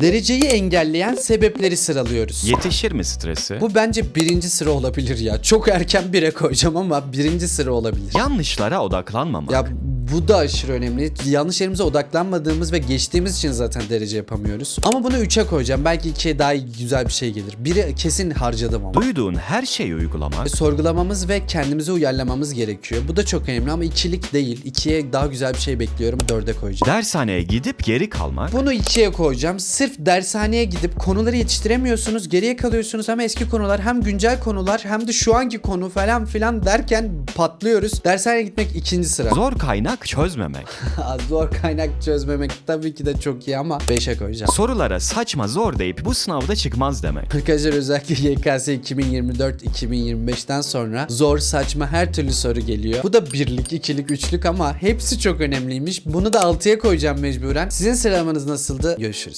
Dereceyi engelleyen sebepleri sıralıyoruz. Yetişir mi stresi? Bu bence birinci sıra olabilir ya. Çok erken bire koyacağım ama birinci sıra olabilir. Yanlışlara odaklanmamak. Ya bu da aşırı önemli. Yanlış yerimize odaklanmadığımız ve geçtiğimiz için zaten derece yapamıyoruz. Ama bunu 3'e koyacağım. Belki 2'ye daha güzel bir şey gelir. Biri kesin harcadım ama. Duyduğun her şeyi uygulamak. Sorgulamamız ve kendimize uyarlamamız gerekiyor. Bu da çok önemli ama ikilik değil. İkiye daha güzel bir şey bekliyorum. Dörde koyacağım. Dershaneye gidip geri kalmak. Bunu ikiye koyacağım. Sırf dershaneye gidip konuları yetiştiremiyorsunuz. Geriye kalıyorsunuz hem eski konular hem güncel konular hem de şu anki konu falan filan derken patlıyoruz. Dershaneye gitmek ikinci sıra. Zor kaynak çözmemek. Zor kaynak çözmemek tabii ki de çok iyi ama 5'e koyacağım. Sorulara saçma zor deyip bu sınavda çıkmaz demek. Arkadaşlar özellikle YKS 2024-2025'ten sonra zor saçma her türlü soru geliyor. Bu da birlik, ikilik, üçlük ama hepsi çok önemliymiş. Bunu da 6'ya koyacağım mecburen. Sizin sıralamanız nasıldı? Görüşürüz.